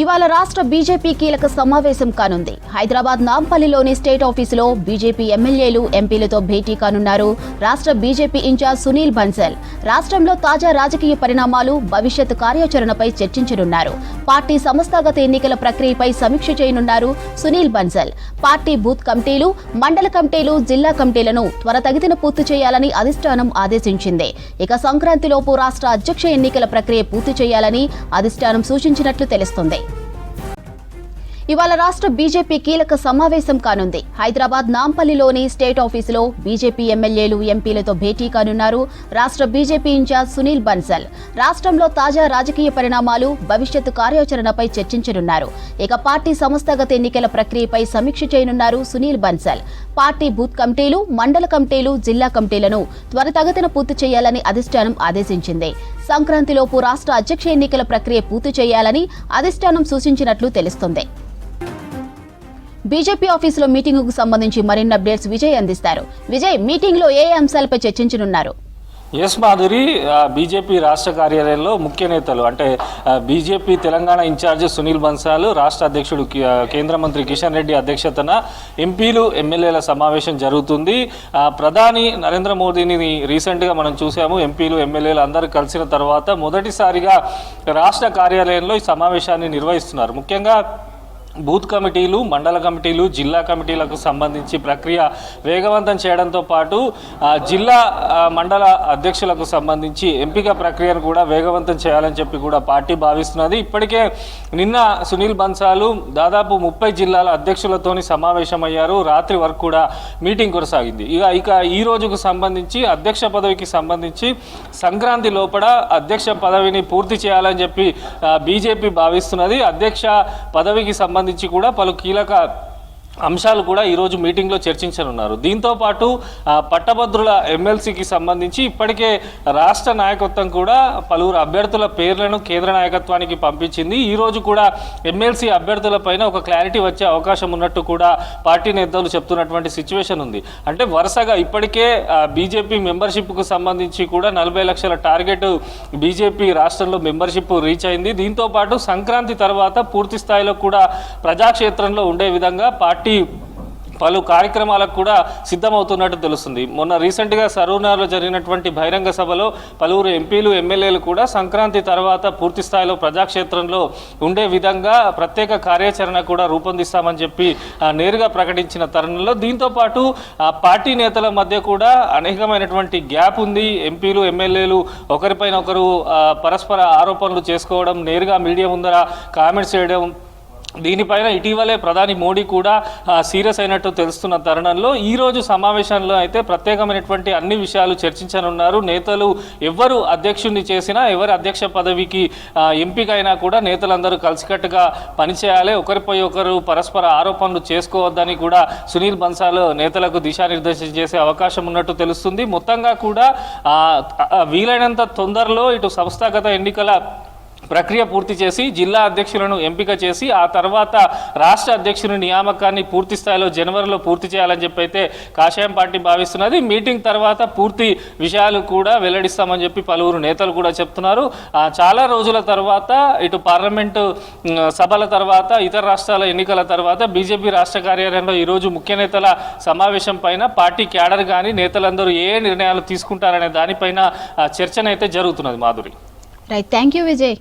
ఇవాళ రాష్ట్ర బీజేపీ కీలక సమావేశం కానుంది. హైదరాబాద్ నాంపల్లిలోని స్టేట్ ఆఫీసులో బీజేపీ ఎమ్మెల్యేలు ఎంపీలతో భేటీ కానున్నారు రాష్ట్ర బీజేపీ ఇన్ఛార్జ్ సునీల్ బన్సల్. రాష్ట్రంలో తాజా రాజకీయ పరిణామాలు భవిష్యత్ కార్యాచరణపై చర్చించనున్నారు. పార్టీ సంస్థాగత ఎన్నికల ప్రక్రియపై సమీక్ష చేయనున్నారు సునీల్ బన్సల్. పార్టీ బూత్ కమిటీలు మండల కమిటీలు జిల్లా కమిటీలను త్వరతగితిన పూర్తి చేయాలని అధిష్టానం ఆదేశించింది. ఇక సంక్రాంతిలోపు రాష్ట్ర అధ్యక్ష ఎన్నికల ప్రక్రియ పూర్తి చేయాలని అధిష్టానం సూచించినట్లు తెలుస్తోంది. ఇవాళ రాష్ట్ర బీజేపీ కీలక సమావేశం కానుంది. హైదరాబాద్ నాంపల్లిలోని స్టేట్ ఆఫీసులో బీజేపీ ఎమ్మెల్యేలు ఎంపీలతో భేటీ కానున్నారు రాష్ట్ర బీజేపీ ఇన్ఛార్జ్ సునీల్ బన్సల్. రాష్ట్రంలో తాజా రాజకీయ పరిణామాలు భవిష్యత్తు కార్యాచరణపై చర్చించనున్నారు. ఇక పార్టీ సంస్థాగత ఎన్నికల ప్రక్రియపై సమీక్ష చేయనున్నారు సునీల్ బన్సల్. పార్టీ బూత్ కమిటీలు మండల కమిటీలు జిల్లా కమిటీలను త్వరితగతిన పూర్తి చేయాలని అధిష్టానం ఆదేశించింది. సంక్రాంతిలోపు రాష్ట్ర అధ్యక్ష ఎన్నికల ప్రక్రియ పూర్తి చేయాలని అధిష్టానం సూచించినట్లు తెలుస్తోంది. బీజేపీ ఆఫీసులో మీటింగ్కు సంబంధించి మరిన్ని అప్డేట్స్ విజయ్ అందిస్తారు. విజయ్ మీటింగ్లో ఏ ఏ అంశాలపై చర్చించనున్నారు? ఎస్ మాధురి బీజేపీ రాష్ట్ర కార్యాలయంలో ముఖ్య నేతలు అంటే బీజేపీ తెలంగాణ ఇన్ఛార్జ్ సునీల్ బన్సాలు రాష్ట్ర అధ్యక్షుడు కేంద్ర మంత్రి కిషన్ రెడ్డి అధ్యక్షతన ఎంపీలు ఎమ్మెల్యేల సమావేశం జరుగుతుంది. ప్రధాని నరేంద్ర మోదీని రీసెంట్గా మనం చూసాము. ఎంపీలు ఎమ్మెల్యేలు అందరూ కలిసిన తర్వాత మొదటిసారిగా రాష్ట్ర కార్యాలయంలో ఈ సమావేశాన్ని నిర్వహిస్తున్నారు. ముఖ్యంగా బూత్ కమిటీలు మండల కమిటీలు జిల్లా కమిటీలకు సంబంధించి ప్రక్రియ వేగవంతం చేయడంతో పాటు జిల్లా మండల అధ్యక్షులకు సంబంధించి ఎంపిక ప్రక్రియను కూడా వేగవంతం చేయాలని చెప్పి కూడా పార్టీ భావిస్తున్నది. ఇప్పటికే నిన్న సునీల్ బన్సాలు దాదాపు ముప్పై జిల్లాల అధ్యక్షులతోని సమావేశమయ్యారు. రాత్రి వరకు కూడా మీటింగ్ కొనసాగింది. ఇక ఇక ఈ రోజుకు సంబంధించి అధ్యక్ష పదవికి సంబంధించి సంక్రాంతి లోపల అధ్యక్ష పదవిని పూర్తి చేయాలని చెప్పి బీజేపీ భావిస్తున్నది. అధ్యక్ష పదవికి సంబంధించి సంబంధించి కూడా పలు కీలక అంశాలు కూడా ఈరోజు మీటింగ్లో చర్చించనున్నారు. దీంతో పాటు పట్టభద్రుల ఎమ్మెల్సీకి సంబంధించి ఇప్పటికే రాష్ట్ర నాయకత్వం కూడా పలువురు అభ్యర్థుల పేర్లను కేంద్ర నాయకత్వానికి పంపించింది. ఈరోజు కూడా ఎమ్మెల్సీ అభ్యర్థులపైన ఒక క్లారిటీ వచ్చే అవకాశం ఉన్నట్టు కూడా పార్టీ నేతలు చెప్తున్నటువంటి సిచ్యువేషన్ ఉంది. అంటే వరుసగా ఇప్పటికే బీజేపీ మెంబర్షిప్కు సంబంధించి కూడా నలభై లక్షల టార్గెట్ బీజేపీ రాష్ట్రంలో మెంబర్షిప్ రీచ్ అయింది. దీంతో పాటు సంక్రాంతి తర్వాత పూర్తి స్థాయిలో కూడా ప్రజాక్షేత్రంలో ఉండే విధంగా పార్టీ పలు కార్యక్రమాలకు కూడా సిద్ధమవుతున్నట్టు తెలుస్తుంది. మొన్న రీసెంట్గా సరూనార్లో జరిగినటువంటి బహిరంగ సభలో పలువురు ఎంపీలు ఎమ్మెల్యేలు కూడా సంక్రాంతి తర్వాత పూర్తి స్థాయిలో ప్రజాక్షేత్రంలో ఉండే విధంగా ప్రత్యేక కార్యాచరణ కూడా రూపొందిస్తామని చెప్పి నేరుగా ప్రకటించిన తరుణంలో దీంతో పాటు పార్టీ నేతల మధ్య కూడా అనేకమైనటువంటి గ్యాప్ ఉంది. ఎంపీలు ఎమ్మెల్యేలు ఒకరిపైన ఒకరు పరస్పర ఆరోపణలు చేసుకోవడం నేరుగా మీడియా ముందర కామెంట్స్ చేయడం దీనిపైన ఇటీవలే ప్రధాని మోడీ కూడా సీరియస్ అయినట్టు తెలుస్తున్న తరుణంలో ఈ రోజు సమావేశంలో అయితే ప్రత్యేకమైనటువంటి అన్ని విషయాలు చర్చించనున్నారు. నేతలు ఎవరు అధ్యక్షుడిని చేసినా ఎవరి అధ్యక్ష పదవికి ఎంపిక ఎంపికైనా కూడా నేతలందరూ కలిసికట్టుగా పనిచేయాలి. ఒకరిపై ఒకరు పరస్పర ఆరోపణలు చేసుకోవద్దని కూడా సునీల్ బన్సాల్ నేతలకు దిశానిర్దేశం చేసే అవకాశం ఉన్నట్టు తెలుస్తుంది. మొత్తంగా కూడా వీలైనంత తొందరలో ఇటు సంస్థాగత ఎన్నికల ప్రక్రియ పూర్తి చేసి జిల్లా అధ్యక్షులను ఎంపిక చేసి ఆ తర్వాత రాష్ట్ర అధ్యక్షుని నియామకాన్ని పూర్తి స్థాయిలో జనవరిలో పూర్తి చేయాలని చెప్పి అయితే కాషాయం పార్టీ భావిస్తున్నది. మీటింగ్ తర్వాత పూర్తి విషయాలు కూడా వెల్లడిస్తామని చెప్పి పలువురు నేతలు కూడా చెప్తున్నారు. చాలా రోజుల తర్వాత ఇటు పార్లమెంటు సభల తర్వాత ఇతర రాష్ట్రాల ఎన్నికల తర్వాత బీజేపీ రాష్ట్ర కార్యాలయంలో ఈరోజు ముఖ్య నేతల సమావేశం పైన పార్టీ క్యాడర్ కానీ నేతలందరూ ఏ నిర్ణయాలు తీసుకుంటారనే దానిపైన చర్చనైతే జరుగుతున్నది Madhuri. Right thank you Vijay